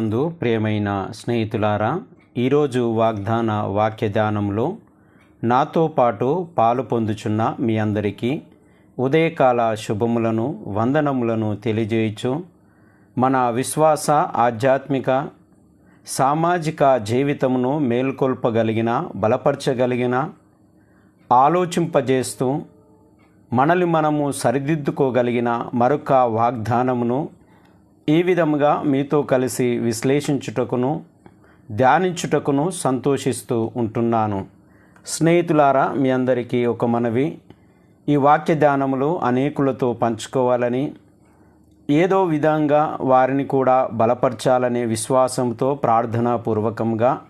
ప్రభునందు ప్రియమైన స్నేహితులారా ఈరోజు వాగ్దాన వాక్యదానంలో నాతో పాటు పాలు పొందుచున్న మీ అందరికీ ఉదయకాల శుభములను వందనములను తెలియజేయచ్చు మన విశ్వాస ఆధ్యాత్మిక సామాజిక జీవితమును మేల్కొల్పగలిగిన బలపరచగలిగిన ఆలోచింపజేస్తూ మనల్ని మనము సరిదిద్దుకోగలిగిన మరొక వాగ్దానమును ఈ విధముగా మీతో కలిసి విశ్లేషించుటకును ధ్యానించుటకును సంతోషిస్తూ ఉంటున్నాను. స్నేహితులారా మీ అందరికీ ఒక మనవి. ఈ వాక్య ధ్యానములు అనేకులతో పంచుకోవాలని ఏదో విధంగా వారిని కూడా బలపరచాలనే విశ్వాసంతో ప్రార్థనాపూర్వకంగా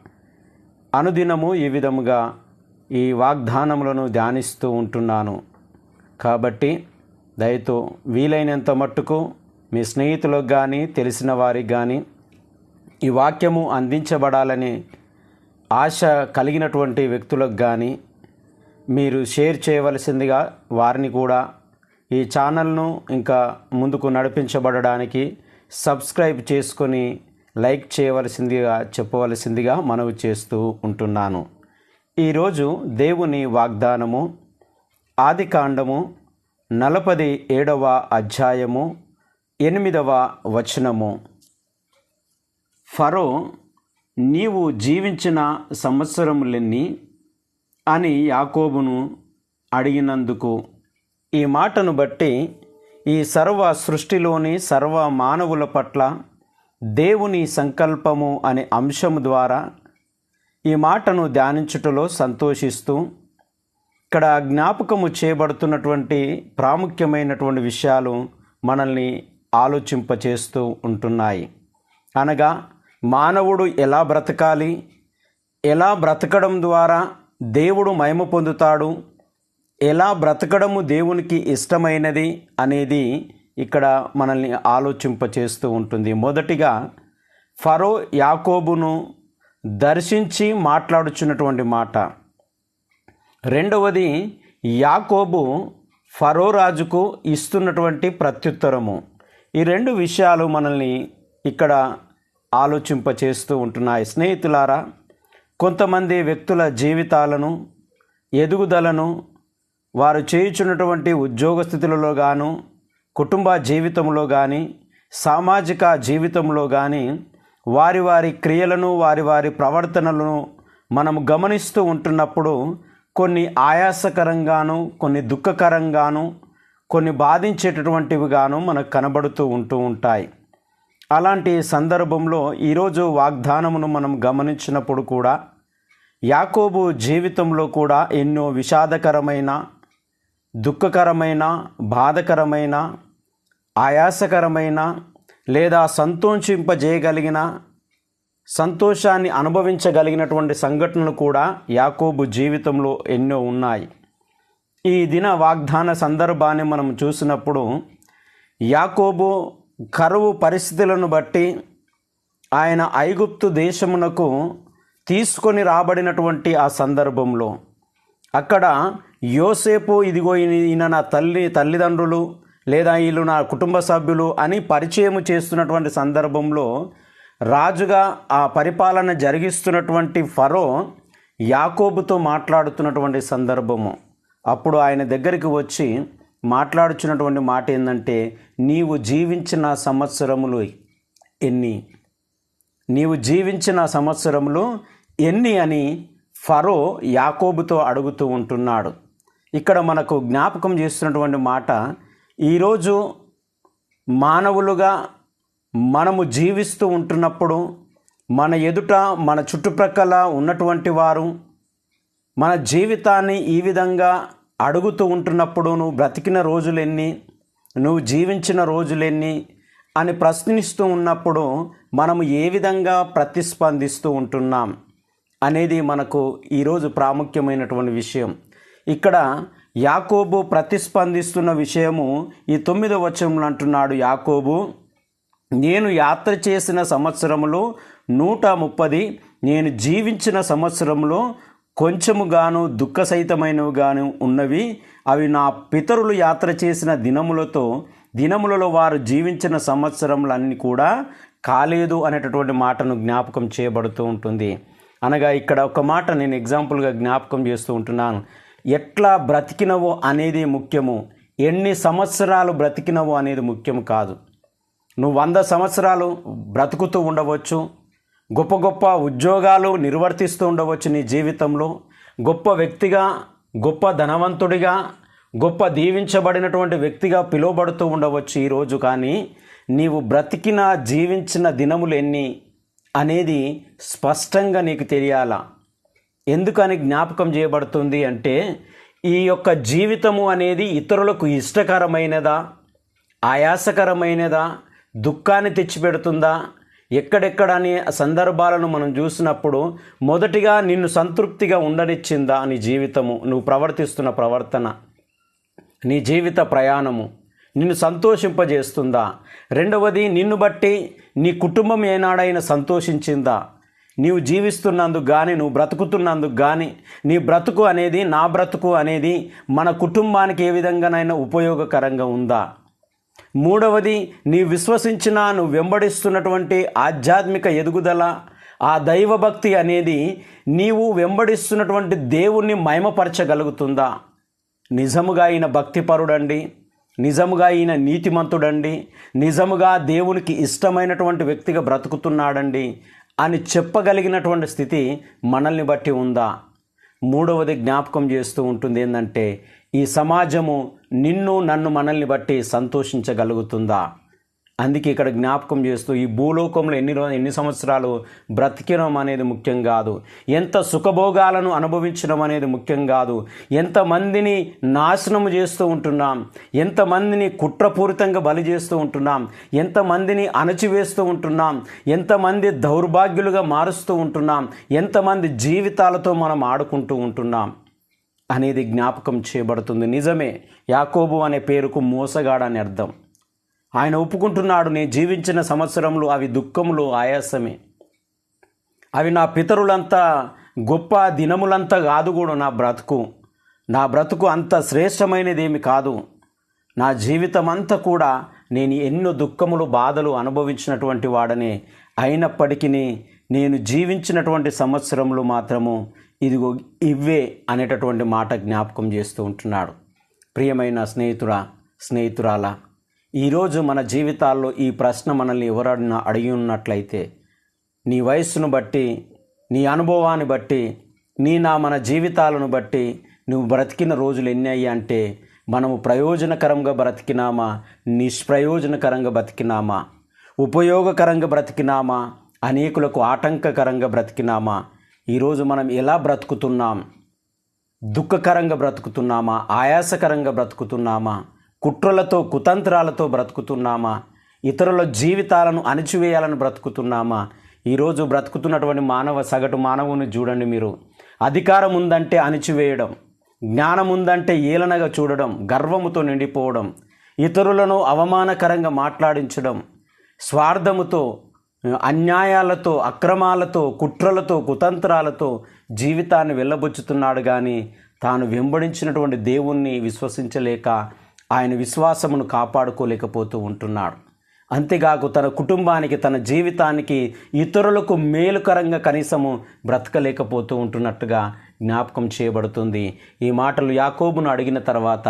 అనుదినము ఈ విధముగా ఈ వాగ్దానములను ధ్యానిస్తూ ఉంటున్నాను. కాబట్టి దయతో వీలైనంత మట్టుకు మీ స్నేహితులకు కానీ తెలిసిన వారికి కానీ ఈ వాక్యము అందించబడాలని ఆశ కలిగినటువంటి వ్యక్తులకు కానీ మీరు షేర్ చేయవలసిందిగా వారిని కూడా ఈ ఛానల్ను ఇంకా ముందుకు నడిపించబడడానికి సబ్స్క్రైబ్ చేసుకొని లైక్ చేయవలసిందిగా చెప్పవలసిందిగా మనవి చేస్తూ ఉంటున్నాను. ఈరోజు దేవుని వాగ్దానము ఆది కాండము నలపది ఏడవ అధ్యాయము ఎనిమిదవ వచనము. ఫరో నీవు జీవించిన సంవత్సరములన్నీ? అని యాకోబును అడిగినందుకు ఈ మాటను బట్టి ఈ సర్వ సృష్టిలోని సర్వ మానవుల పట్ల దేవుని సంకల్పము అనే అంశము ద్వారా ఈ మాటను ధ్యానించుటలో సంతోషిస్తూ ఇక్కడ జ్ఞాపకము చేయబడుతున్నటువంటి ప్రాముఖ్యమైనటువంటి విషయాలు మనల్ని ఆలోచింపచేస్తూ ఉంటున్నాయి. అనగా మానవుడు ఎలా బ్రతకాలి? ఎలా బ్రతకడం ద్వారా దేవుడు మహిమ పొందుతాడు? ఎలా బ్రతకడము దేవునికి ఇష్టమైనది అనేది ఇక్కడ మనల్ని ఆలోచింపచేస్తూ ఉంటుంది. మొదటిగా ఫరో యాకోబును దర్శించి మాట్లాడుచున్నటువంటి మాట. రెండవది యాకోబు ఫరో రాజుకు ఇస్తున్నటువంటి ప్రత్యుత్తరము. ఈ రెండు విషయాలు మనల్ని ఇక్కడ ఆలోచింపచేస్తూ ఉంటున్నాయి. స్నేహితులారా కొంతమంది వ్యక్తుల జీవితాలను ఎదుగుదలను వారు చేయుచున్నటువంటి ఉద్యోగ స్థితులలో గాను కుటుంబ జీవితంలో కానీ సామాజిక జీవితంలో కానీ వారి వారి క్రియలను వారి వారి ప్రవర్తనలను మనం గమనిస్తూ ఉంటున్నప్పుడు కొన్ని ఆయాసకరంగాను కొన్ని దుఃఖకరంగాను కొన్ని బాధించేటటువంటివిగాను మనకు కనబడుతూ ఉంటూ ఉంటాయి. అలాంటి సందర్భంలో ఈరోజు వాగ్దానమును మనం గమనించినప్పుడు కూడా యాకోబు జీవితంలో కూడా ఎన్నో విషాదకరమైన దుఃఖకరమైన బాధకరమైన ఆయాసకరమైన లేదా సంతోషింపజేయగలిగిన సంతోషాన్ని అనుభవించగలిగినటువంటి సంఘటనలు కూడా యాకోబు జీవితంలో ఎన్నో ఉన్నాయి. ఈ దిన వాగ్దాన సందర్భాన్ని మనం చూసినప్పుడు యాకోబు కరువు పరిస్థితులను బట్టి ఆయన ఐగుప్తు దేశమునకు తీసుకొని రాబడినటువంటి ఆ సందర్భంలో అక్కడ యోసేపు ఇదిగో ఈయన నా తల్లి తల్లిదండ్రులు లేదా వీళ్ళు నా కుటుంబ సభ్యులు అని పరిచయం చేస్తున్నటువంటి సందర్భంలో రాజుగా ఆ పరిపాలన జరిగిస్తున్నటువంటి ఫరో యాకోబుతో మాట్లాడుతున్నటువంటి సందర్భము. అప్పుడు ఆయన దగ్గరికి వచ్చి మాట్లాడుచున్నటువంటి మాట ఏంటంటే నీవు జీవించిన సంవత్సరములు ఎన్ని? నీవు జీవించిన సంవత్సరములు ఎన్ని అని ఫరో యాకోబుతో అడుగుతూ ఉంటున్నాడు. ఇక్కడ మనకు జ్ఞాపకం చేస్తున్నటువంటి మాట ఈరోజు మానవులుగా మనము జీవిస్తూ ఉంటున్నప్పుడు మన ఎదుట మన చుట్టుప్రక్కల ఉన్నటువంటి వారు మన జీవితాన్ని ఈ విధంగా అడుగుతూ ఉంటున్నప్పుడు నువ్వు బ్రతికిన రోజులెన్ని నువ్వు జీవించిన రోజులెన్ని అని ప్రశ్నిస్తూ ఉన్నప్పుడు మనము ఏ విధంగా ప్రతిస్పందిస్తూ ఉంటున్నాం అనేది మనకు ఈరోజు ప్రాముఖ్యమైనటువంటి విషయం. ఇక్కడ యాకోబు ప్రతిస్పందిస్తున్న విషయము ఈ తొమ్మిదో వచనంలో అంటున్నాడు యాకోబు నేను యాత్ర చేసిన సంవత్సరంలో నూట ముప్పది నేను జీవించిన సంవత్సరంలో కొంచెముగాను దుఃఖసహితమైనవిగాను ఉన్నవి అవి నా పితరులు యాత్ర చేసిన దినములతో దినములలో వారు జీవించిన సంవత్సరములన్నీ కూడా కాలేదు అనేటటువంటి మాటను జ్ఞాపకం చేయబడుతూ ఉంటుంది. అనగా ఇక్కడ ఒక మాట నేను ఎగ్జాంపుల్గా జ్ఞాపకం చేస్తూ ఉంటున్నాను. ఎట్లా బ్రతికినవో అనేది ముఖ్యము. ఎన్ని సంవత్సరాలు బ్రతికినవో అనేది ముఖ్యం కాదు. నువ్వు వంద సంవత్సరాలు బ్రతుకుతూ ఉండవచ్చు గొప్ప గొప్ప ఉద్యోగాలు నిర్వర్తిస్తూ ఉండవచ్చు నీ జీవితంలో. గొప్ప వ్యక్తిగా గొప్ప ధనవంతుడిగా గొప్ప దీవించబడినటువంటి వ్యక్తిగా పిలువబడుతూ ఉండవచ్చు ఈరోజు కానీ నీవు బ్రతికిన జీవించిన దినములు ఎన్ని అనేది స్పష్టంగా నీకు తెలియాలా? ఎందుకని జ్ఞాపకం చేయబడుతుంది అంటే ఈ యొక్క జీవితము అనేది ఇతరులకు ఇష్టకరమైనదా? ఆయాసకరమైనదా? దుఃఖాన్ని తెచ్చిపెడుతుందా? ఎక్కడెక్కడనే సందర్భాలను మనం చూసినప్పుడు మొదటిగా నిన్ను సంతృప్తిగా ఉండనిచ్చిందా నీ జీవితము? నువ్వు ప్రవర్తిస్తున్న ప్రవర్తన నీ జీవిత ప్రయాణము నిన్ను సంతోషింపజేస్తుందా? రెండవది నిన్ను బట్టి నీ కుటుంబం ఏనాడైనా సంతోషించిందా? నీవు జీవిస్తున్నందుకు కానీ నువ్వు బ్రతుకుతున్నందుకు కానీ నీ బ్రతుకు అనేది నా బ్రతుకు అనేది మన కుటుంబానికి ఏ విధంగానైనా ఉపయోగకరంగా ఉందా? మూడవది నీ విశ్వసించిన నువ్వు వెంబడిస్తున్నటువంటి ఆధ్యాత్మిక ఎదుగుదల ఆ దైవభక్తి అనేది నీవు వెంబడిస్తున్నటువంటి దేవుణ్ణి మయమపరచగలుగుతుందా నిజముగా ఈయన భక్తిపరుడండి నిజముగా ఈయన నీతిమంతుడండి నిజముగా దేవునికి ఇష్టమైనటువంటి వ్యక్తిగా బ్రతుకుతున్నాడండి అని చెప్పగలిగినటువంటి స్థితి మనల్ని బట్టి ఉందా? మూడవది జ్ఞాపకం చేస్తూ ఉంటుంది ఏంటంటే ఈ సమాజము నిన్ను నన్ను మనల్ని బట్టి సంతోషించగలుగుతుందా? అందుకే ఇక్కడ జ్ఞాపకం చేస్తూ ఈ భూలోకంలో ఎన్ని రో ఎన్ని సంవత్సరాలు బ్రతికడం అనేది ముఖ్యం కాదు. ఎంత సుఖభోగాలను అనుభవించడం అనేది ముఖ్యం కాదు. ఎంతమందిని నాశనము చేస్తూ ఉంటున్నాం. ఎంతమందిని కుట్రపూరితంగా బలి చేస్తూ ఉంటున్నాం. ఎంతమందిని అణచివేస్తూ ఉంటున్నాం. ఎంతమంది దౌర్భాగ్యులుగా మారుస్తూ ఉంటున్నాం. ఎంతమంది జీవితాలతో మనం ఆడుకుంటూ ఉంటున్నాం అనేది జ్ఞాపకం చేయబడుతుంది. నిజమే. యాకోబు అనే పేరుకు మోసగాడని అర్థం. ఆయన ఒప్పుకుంటున్నాడు నేను జీవించిన సంవత్సరంలో అవి దుఃఖములు ఆయాసమే. అవి నా పితరులంతా గొప్ప దినములంతా కాదు కూడా నా బ్రతుకు. నా బ్రతుకు అంత శ్రేష్టమైనది ఏమి కాదు. నా జీవితం అంతా కూడా నేను ఎన్నో దుఃఖములు బాధలు అనుభవించినటువంటి వాడనే. అయినప్పటికీ నేను జీవించినటువంటి సంవత్సరంలో మాత్రము ఇదిగో ఇవే అనేటటువంటి మాట జ్ఞాపకం చేస్తూ ఉంటున్నాడు. ప్రియమైన స్నేహితుడా స్నేహితురాలా ఈరోజు మన జీవితాల్లో ఈ ప్రశ్న మనల్ని ఎవరన్నా అడిగి ఉన్నట్లయితే నీ వయస్సును బట్టి నీ అనుభవాన్ని బట్టి నీ నా మన జీవితాలను బట్టి నువ్వు బ్రతికిన రోజులు ఎన్ని అయ్యి అంటే మనము ప్రయోజనకరంగా బ్రతికినామా? నిష్ప్రయోజనకరంగా బ్రతికినామా? ఉపయోగకరంగా బ్రతికినామా? అనేకులకు ఆటంకకరంగా బ్రతికినామా? ఈరోజు మనం ఎలా బ్రతుకుతున్నాం? దుఃఖకరంగా బ్రతుకుతున్నామా? ఆయాసకరంగా బ్రతుకుతున్నామా? కుట్రలతో కుతంత్రాలతో బ్రతుకుతున్నామా? ఇతరుల జీవితాలను అణిచివేయాలని బ్రతుకుతున్నామా? ఈరోజు బ్రతుకుతున్నటువంటి మానవ సగటు మానవుని చూడండి మీరు. అధికారం ఉందంటే అణిచివేయడం జ్ఞానం ఉందంటే ఏలనగా చూడడం గర్వముతో నిండిపోవడం ఇతరులను అవమానకరంగా మాట్లాడించడం స్వార్థముతో అన్యాయాలతో అక్రమాలతో కుట్రలతో కుతంత్రాలతో జీవితాన్ని వెళ్ళబుచ్చుతున్నాడు కానీ తాను వెంబడించినటువంటి దేవుణ్ణి విశ్వసించలేక ఆయన విశ్వాసమును కాపాడుకోలేకపోతూ ఉంటున్నాడు. అంతేగాకు తన కుటుంబానికి తన జీవితానికి ఇతరులకు మేలుకరంగా కనీసము బ్రతకలేకపోతూ ఉంటున్నట్టుగా జ్ఞాపకం చేయబడుతుంది. ఈ మాటలు యాకోబును అడిగిన తర్వాత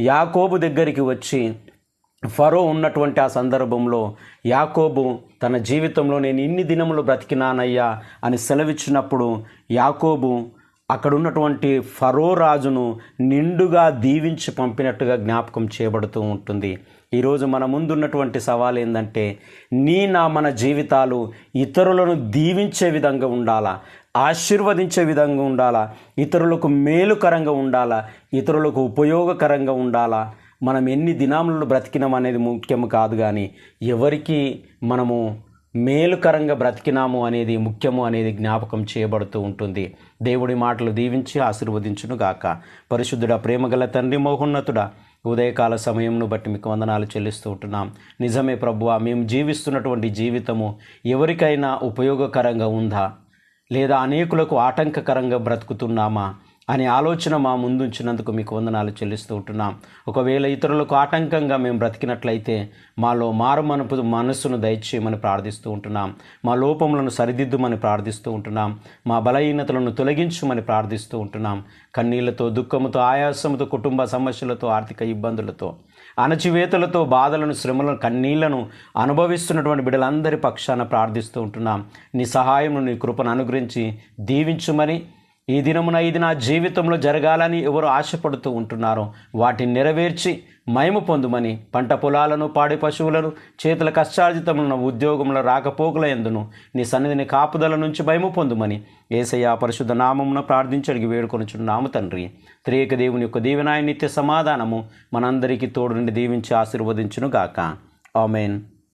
యాకోబు దగ్గరికి వచ్చి ఫరో ఉన్నటువంటి ఆ సందర్భంలో యాకోబు తన జీవితంలో నేను ఇన్ని దినములు బ్రతికినానయ్యా అని సెలవిచ్చినప్పుడు యాకోబు అక్కడున్నటువంటి ఫరో రాజును నిండుగా దీవించి పంపినట్టుగా జ్ఞాపకం చేయబడుతూ ఉంటుంది. ఈరోజు మన ముందున్నటువంటి సవాల్ ఏంటంటే నీ నా మన జీవితాలు ఇతరులను దీవించే విధంగా ఉండాలా ఆశీర్వదించే విధంగా ఉండాలా ఇతరులకు మేలుకరంగా ఉండాలా ఇతరులకు ఉపయోగకరంగా ఉండాలా మనం ఎన్ని దినాములు బ్రతికినాం అనేది ముఖ్యం కాదు కానీ ఎవరికి మనము మేలుకరంగా బ్రతికినాము అనేది ముఖ్యము అనేది జ్ఞాపకం చేయబడుతూ ఉంటుంది. దేవుడి మాటలు దీవించి ఆశీర్వదించును గాక. పరిశుద్ధుడ ప్రేమగల తండ్రి మోహోన్నతుడా ఉదయకాల సమయంను బట్టి మీకు వందనాలు చెల్లిస్తూ ఉంటున్నాం. నిజమే ప్రభువా మేము జీవిస్తున్నటువంటి జీవితము ఎవరికైనా ఉపయోగకరంగా ఉందా? లేదా అనేకులకు ఆటంకకరంగా బ్రతుకుతున్నామా? అనే ఆలోచన మా ముందుంచినందుకు మీకు వందనాలు చెల్లిస్తూ ఉంటున్నాం. ఒకవేళ ఇతరులకు ఆటంకంగా మేము బ్రతికినట్లయితే మాలో మారు మనపు మనస్సును దయచేయమని ప్రార్థిస్తూ ఉంటున్నాం. మా లోపములను సరిదిద్దుమని ప్రార్థిస్తూ ఉంటున్నాం. మా బలహీనతలను తొలగించుమని ప్రార్థిస్తూ ఉంటున్నాం. కన్నీళ్ళతో దుఃఖముతో ఆయాసముతో కుటుంబ సమస్యలతో ఆర్థిక ఇబ్బందులతో అణచివేతలతో బాధలను శ్రమలను కన్నీళ్ళను అనుభవిస్తున్నటువంటి బిడ్డలందరి పక్షాన ప్రార్థిస్తూ ఉంటున్నాం. నీ సహాయమును నీ కృపను అనుగ్రహించి దీవించుమని ఈ దినమున ఇది నా జీవితంలో జరగాలని ఎవరు ఆశపడుతూ ఉంటున్నారో వాటిని నెరవేర్చి మయము పొందుమని పంట పొలాలను పాడి పశువులను చేతుల కష్టార్జితములను ఉద్యోగముల రాకపోకల ఎందును నీ సన్నిధిని కాపుదల నుంచి భయము పొందుమని ఏసయ్య పరిశుద్ధ నామమున ప్రార్థించడికి వేడుకొనుచున్నాము తండ్రి. త్రియక దేవుని యొక్క దీవెనాయ నిత్య సమాధానము మనందరికీ తోడు నుండి దీవించి ఆశీర్వదించును గాక ఆమెన్.